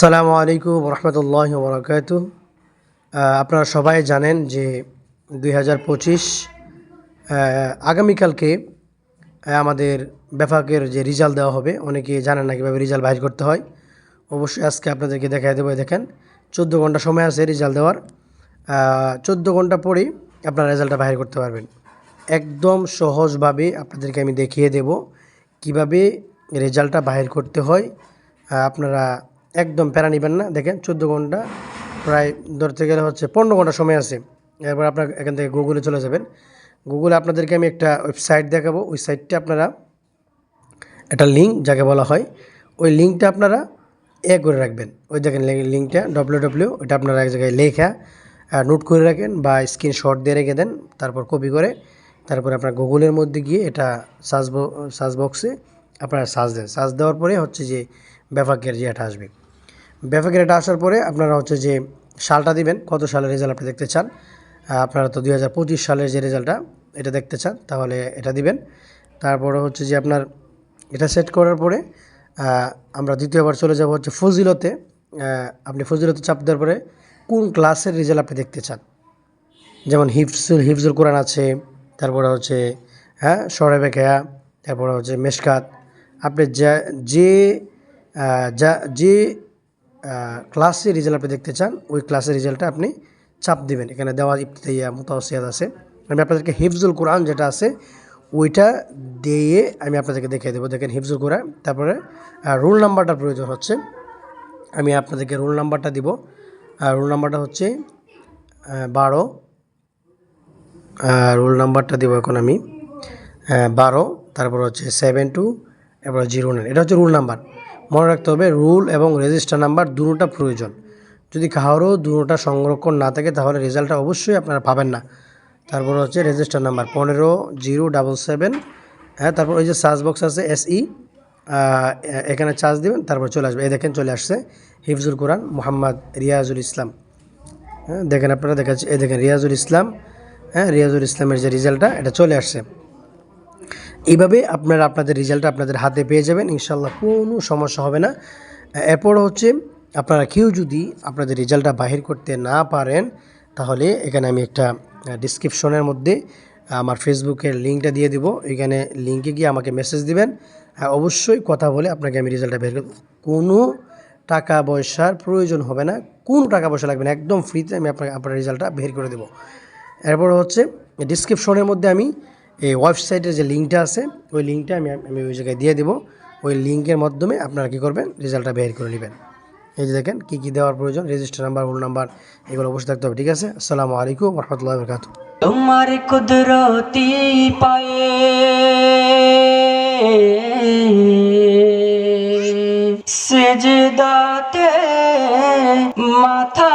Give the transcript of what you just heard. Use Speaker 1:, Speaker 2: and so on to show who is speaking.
Speaker 1: সালামু আলাইকুম রহমতুল্লাহ বরকাত আপনারা সবাই জানেন যে দুই হাজার পঁচিশ আগামীকালকে আমাদের বেফাকের যে রেজাল্ট দেওয়া হবে, অনেকে জানেন না কীভাবে রেজাল্ট বাইর করতে হয়। অবশ্যই আজকে আপনাদেরকে দেখাই দেবো দেখেন, চোদ্দ ঘণ্টা সময় আছে রেজাল্ট দেওয়ার। চোদ্দ ঘণ্টা পরেই আপনারা রেজাল্টটা বাইর করতে পারবেন। একদম সহজভাবে আপনাদেরকে আমি দেখিয়ে দেব কীভাবে রেজাল্টটা বাহির করতে হয়। আপনারা একদম প্যারা নেবেন না। দেখেন, চোদ্দ ঘণ্টা প্রায় ধরতে গেলে হচ্ছে পনেরো ঘণ্টা সময় আছে। এরপর আপনার এখান থেকে গুগলে চলে যাবেন। গুগলে আপনাদেরকে আমি একটা ওয়েবসাইট দেখাবো। ওই সাইটটা আপনারা একটা লিঙ্ক যাকে বলা হয়, ওই লিঙ্কটা আপনারা এ করে রাখবেন। ওই দেখেন লিঙ্কটা ডব্লিউ ডব্লিউ ওইটা আপনারা এক জায়গায় লেখা নোট করে রাখেন বা স্ক্রিনশট দিয়ে রেখে দেন, তারপর কপি করে, তারপর আপনার গুগলের মধ্যে গিয়ে এটা সার্চ সার্চ বক্সে আপনারা সার্চ দেন। সার্চ দেওয়ার পরে হচ্ছে যে ব্যাপাকের যে এটা আসবে। ব্যাপাকের এটা আসার পরে আপনারা হচ্ছে যে সালটা দিবেন, কত সালের রেজাল্ট আপনি দেখতে চান আপনারা তো দুই হাজার পঁচিশ সালের যে রেজাল্টটা এটা দেখতে চান, তাহলে এটা দিবেন। তারপরে হচ্ছে যে আপনার এটা সেট করার পরে আমরা দ্বিতীয়বার চলে যাব হচ্ছে ফজিলতে। আপনি ফজিলতে চাপ দেওয়ার পরে কোন ক্লাসের রেজাল্ট আপনি দেখতে চান? যেমন হিফজুল হিফজুল কোরআন আছে, তারপরে হচ্ছে হ্যাঁ সরে বেখেয়া তারপরে হচ্ছে মেশকাত। আপনি যা, যে যা, যে ক্লাসের রেজাল্ট আপনি দেখতে চান, ওই ক্লাসের রেজাল্টটা আপনি চাপ দেবেন। এখানে দেওয়া ইফতিয়া মুতাওসিয়াত আছে। আমি আপনাদেরকে হিফজুল কোরআন যেটা আছে, ওইটা দিয়ে আমি আপনাদেরকে দেখিয়ে দেবো। দেখেন হিফজুল কোরআন, তারপরে রোল নাম্বারটার প্রয়োজন হচ্ছে। আমি আপনাদেরকে রোল নাম্বারটা দিব। রোল নাম্বারটা হচ্ছে বারো। রোল নাম্বারটা দেবো এখন আমি বারো, তারপর হচ্ছে সেভেন টু, এরপর জিরো নাইন। এটা হচ্ছে রুল নাম্বার। মনে রাখতে হবে রুল এবং রেজিস্টার নাম্বার দুটোটা প্রয়োজন। যদি কারোর দুটোটা সংরক্ষণ না থাকে, তাহলে রেজাল্টটা অবশ্যই আপনারা পাবেন না। তারপর হচ্ছে রেজিস্টার নাম্বার পনেরো জিরো ডাবল সেভেন হ্যাঁ তারপর ওই যে সার্চ বক্স আছে এসই এখানে চার্জ দেবেন, তারপর চলে আসবে। এই দেখেন চলে আসছে হিফজুল কোরআন মোহাম্মদ রিয়াজুল ইসলাম। হ্যাঁ দেখেন আপনারা দেখাচ্ছে, এই দেখেন রিয়াজুল ইসলাম। হ্যাঁ রিয়াজুল ইসলামের যে রেজাল্টটা এটা চলে আসছে। এইভাবে আপনারা আপনাদের রেজাল্টটা আপনাদের হাতে পেয়ে যাবেন ইনশাল্লাহ কোনো সমস্যা হবে না। এরপর হচ্ছে, আপনারা কেউ যদি আপনাদের রেজাল্টটা বাহির করতে না পারেন, তাহলে এখানে আমি একটা ডিসক্রিপশনের মধ্যে আমার ফেসবুকের লিঙ্কটা দিয়ে দিব। এখানে লিঙ্কে গিয়ে আমাকে মেসেজ দিবেন। অবশ্যই কথা বলে আপনাকে আমি রেজাল্টটা বের করব। কোনো টাকা পয়সার প্রয়োজন হবে না। কোনো টাকা পয়সা লাগবে না। একদম ফ্রিতে আমি আপনাকে, আপনার রেজাল্টটা বের করে দেবো। এরপর হচ্ছে ডিসক্রিপশনের মধ্যে আমি এই ওয়েবসাইটের যে লিঙ্কটা আছে, ওই লিঙ্কটা আমি আমি ওই জায়গায় দিয়ে দেবো। ওই লিঙ্কের মাধ্যমে আপনারা কী করবেন? রেজাল্টটা বের করে নেবেন। এই যে দেখেন, কী কী দেওয়ার প্রয়োজন? রেজিস্টার নাম্বার, রোল নাম্বার, এগুলো অবশ্যই থাকতে হবে, ঠিক আছে? আসসালামু আলাইকুম রহমতুল্লাহ বরকাত
Speaker 2: তোমার কুদরতি পায়ে সেজদাতে মাথা